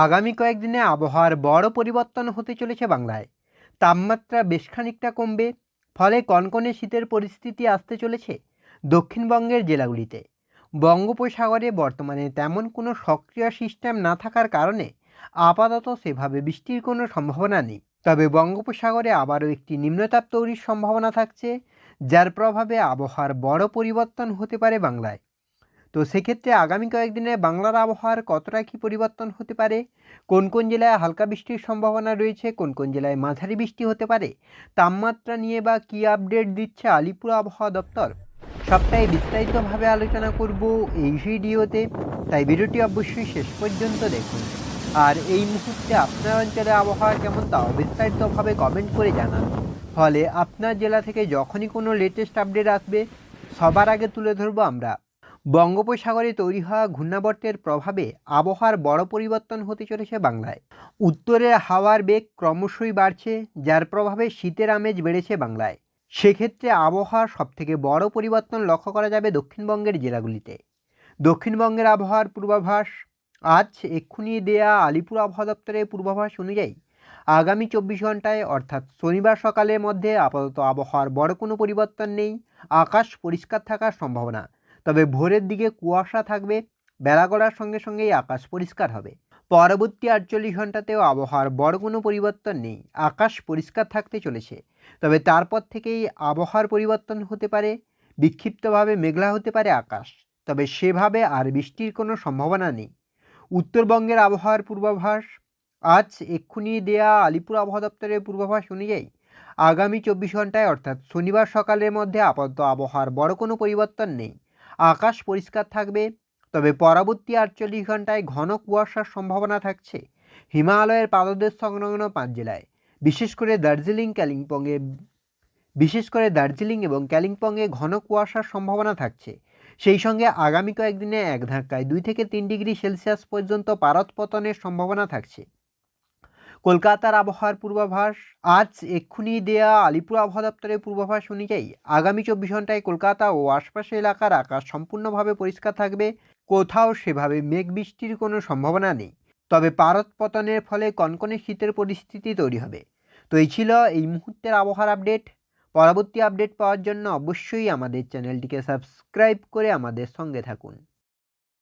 আগামী কয়েকদিনে আবহাওয়ার বড় পরিবর্তন হতে চলেছে বাংলায়। তাপমাত্রা বেশ খানিকটা কমবে, ফলে কনকনে শীতের পরিস্থিতি আসতে চলেছে দক্ষিণবঙ্গের জেলাগুলিতে। বঙ্গোপসাগরে বর্তমানে তেমন কোনো সক্রিয় সিস্টেম না থাকার কারণে আপাতত সেভাবে বৃষ্টির কোনো সম্ভাবনা নেই। তবে বঙ্গোপসাগরে আবারও একটি নিম্নতাপ তৈরির সম্ভাবনা থাকছে, যার প্রভাবে আবহাওয়ার বড় পরিবর্তন হতে পারে বাংলায়। তো সেক্ষেত্রে আগামী কয়েকদিনে বাংলার আবহাওয়ার কতটা কী পরিবর্তন হতে পারে? কোন কোন জেলায় হালকা বৃষ্টির সম্ভাবনা রয়েছে? কোন কোন জেলায় মাঝারি বৃষ্টি হতে পারে? তাপমাত্রা নিয়ে বা কী আপডেট দিচ্ছে আলিপুর আবহাওয়া দপ্তর? সবটাই বিস্তারিতভাবে আলোচনা করব এই ভিডিওতে। তাই ভিডিওটি অবশ্যই শেষ পর্যন্ত দেখুন। আর এই মুহূর্তে আপনার অঞ্চলে আবহাওয়া কেমন তাও বিস্তারিতভাবে কমেন্ট করে জানান। ফলে আপনার জেলা থেকে যখনই কোনো লেটেস্ট আপডেট আসবে, সবার আগে তুলে ধরবো আমরা। বঙ্গোপসাগরে তৈরি হওয়া ঘূর্ণাবর্তের প্রভাবে আবহাওয়ার বড় পরিবর্তন হতে চলেছে বাংলায়। উত্তরের হাওয়ার বেগ ক্রমশই বাড়ছে, যার প্রভাবে শীতের আমেজ বেড়েছে বাংলায়। সেক্ষেত্রে আবহাওয়ার সবথেকে বড় পরিবর্তন লক্ষ্য করা যাবে দক্ষিণবঙ্গের জেলাগুলিতে। দক্ষিণবঙ্গের আবহাওয়ার পূর্বাভাস, আজ এক্ষুনি দেয়া আলিপুর আবহাওয়া দপ্তরের পূর্বাভাস অনুযায়ী আগামী চব্বিশ ঘন্টায় অর্থাৎ শনিবার সকালের মধ্যে আপাতত আবহাওয়ার বড় কোনো পরিবর্তন নেই, আকাশ পরিষ্কার থাকার সম্ভাবনা। তবে ভোরের দিকে কুয়াশা থাকবে, বেলা গড়ার সঙ্গে সঙ্গেই আকাশ পরিষ্কার হবে। পরবর্তী আটচল্লিশ ঘন্টাতেও আবহাওয়ার বড় কোনো পরিবর্তন নেই, আকাশ পরিষ্কার থাকতে চলেছে। তবে তারপর থেকেই আবহাওয়ার পরিবর্তন হতে পারে, বিক্ষিপ্তভাবে মেঘলা হতে পারে আকাশ, তবে সেভাবে আর বৃষ্টির কোনো সম্ভাবনা নেই। উত্তরবঙ্গের আবহাওয়ার পূর্বাভাস, আজ এক্ষুনি দেয়া আলিপুর আবহাওয়া দপ্তরের পূর্বাভাস অনুযায়ী, আগামী চব্বিশ ঘন্টায় অর্থাৎ শনিবার সকালের মধ্যে আপাতত আবহাওয়ার বড় কোনো পরিবর্তন নেই। আকাশ পরিষ্কার থাকবে, তবে পরবর্তী আটচল্লিশ ঘন্টায় ঘন কুয়াশার সম্ভাবনা থাকছে। হিমালয়ের পাদদেশ সংলগ্ন পাঁচ জেলায়, বিশেষ করে দার্জিলিং কালিম্পংয়ে বিশেষ করে দার্জিলিং এবং কালিম্পংয়ে ঘন কুয়াশার সম্ভাবনা থাকছে। সেই সঙ্গে আগামী কয়েকদিনে এক ধাক্কায় দুই থেকে তিন ডিগ্রি সেলসিয়াস পর্যন্ত পারদ পতনের সম্ভাবনা থাকছে। কলকাতার আবহাওয়ার পূর্বাভাস, আজ এক্ষুনি দেয়া আলিপুর আবহাওয়া দপ্তরের পূর্বাভাস অনুযায়ী আগামী চব্বিশ ঘন্টায় কলকাতা ও আশপাশের এলাকার আকাশ সম্পূর্ণভাবে পরিষ্কার থাকবে। কোথাও সেভাবে মেঘ বৃষ্টির কোনো সম্ভাবনা নেই। তবে পারদ পতনের ফলে কনকনে শীতের পরিস্থিতি তৈরি হবে। তো এই ছিল এই মুহূর্তের আবহাওয়ার আপডেট। পরবর্তী আপডেট পাওয়ার জন্য অবশ্যই আমাদের চ্যানেলটিকে সাবস্ক্রাইব করে আমাদের সঙ্গে থাকুন।